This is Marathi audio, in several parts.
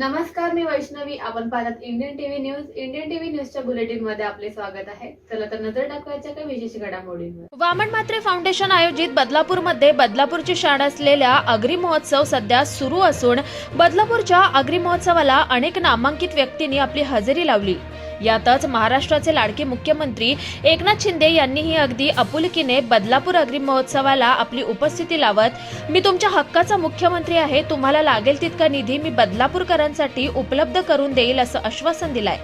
नमस्कार मी वैष्णवी. आपण पाहतात Indian TV news Indian TV न्यूजच्या बुलेटिनमध्ये आपले स्वागत आहे. चला तर नजर टाकवायच्या काही विशेष घडामोडींवर. वामन मात्रे फाउंडेशन आयोजित बदलापूरमध्ये बदलापूरची शाळा असलेल्या अग्री महोत्सव सध्या सुरू असून बदलापूरच्या अग्री महोत्सवाला अनेक नामांकित व्यक्तींनी आपली हजेरी लावली. यातच महाराष्ट्राचे लाडके मुख्यमंत्री एकनाथ शिंदे यांनीही अगदी आपुलकीने बदलापूर अग्रिम महोत्सवाला आपली उपस्थिती लावत मी तुमच्या हक्काचा मुख्यमंत्री आहे तुम्हाला लागेल तितका निधी मी बदलापूरकरांसाठी उपलब्ध करून देईल असं आश्वासन दिलंय.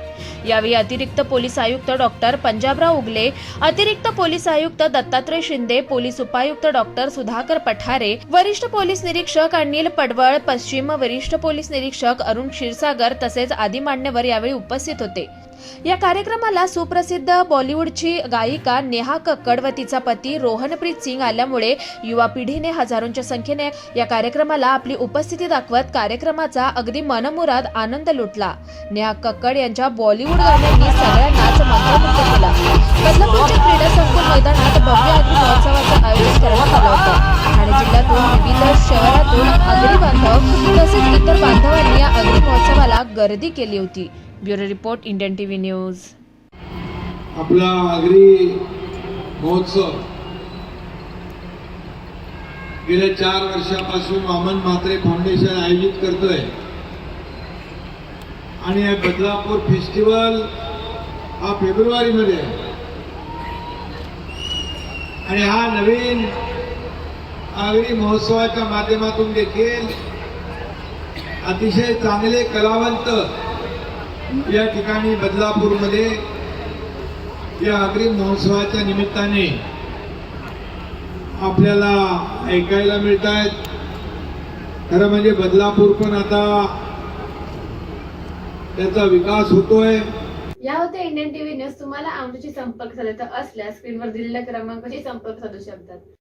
यावेळी अतिरिक्त पोलीस आयुक्त डॉक्टर पंजाबराव उगले अतिरिक्त पोलीस आयुक्त दत्तात्रय शिंदे पोलीस उपायुक्त डॉक्टर सुधाकर पठारे वरिष्ठ पोलीस निरीक्षक अनिल पडवळ पश्चिम वरिष्ठ पोलीस निरीक्षक अरुण क्षीरसागर तसेच आदी मान्यवर यावेळी उपस्थित होते. या कार्यक्रमाला सुप्रसिद्ध बॉलिवूडची गायिका नेहा कक्कड व तिचा पती रोहनप्रीत सिंग आल्यामुळे युवा पिढीने हजारोंच्या संख्येने या कार्यक्रमाला आपली उपस्थिती दाखवत कार्यक्रमाचा अगदी मनमुराद आनंद लुटला. नेहा कक्कड यांच्या बॉलिवूड गाण्यांनी सगळ्यांनाच मंत्रमुग्ध केला. बदलापूरच्या क्रीडा संकुल मैदानात भव्य अग्नी महोत्सवाचं आयोजन करण्यात आलं होतं. ठाणे जिल्ह्यातून विविध शहरातून अग्नी बांधव तसेच इतर बांधवांनी या अग्नी महोत्सवाला गर्दी केली होती. Bureau report Indian TV news. आपला आगरी महोत्सव गेल्या चार वर्षापासून वामन म्हात्रे फाउंडेशन आयोजित करतोय. आणि हे बदलापूर फेस्टिवल हा फेब्रुवारीमध्ये आहे. आणि हा नवीन आगरी महोत्सवाच्या माध्यमातून देखील अतिशय चांगले कलावंत या ठिकाणी बदलापूरमध्ये या आगरी महोत्सवाच्या निमित्ताने आपल्याला ऐकायला मिळत आहेत खरं म्हणजे बदलापूर पण आता त्याचा विकास होतोय. या होत्या इंडियन टीव्ही न्यूज. तुम्हाला आमच्याशी संपर्क साधायचा असल्यास स्क्रीनवर दिलेल्या क्रमांकाशी संपर्क साधू शकतात.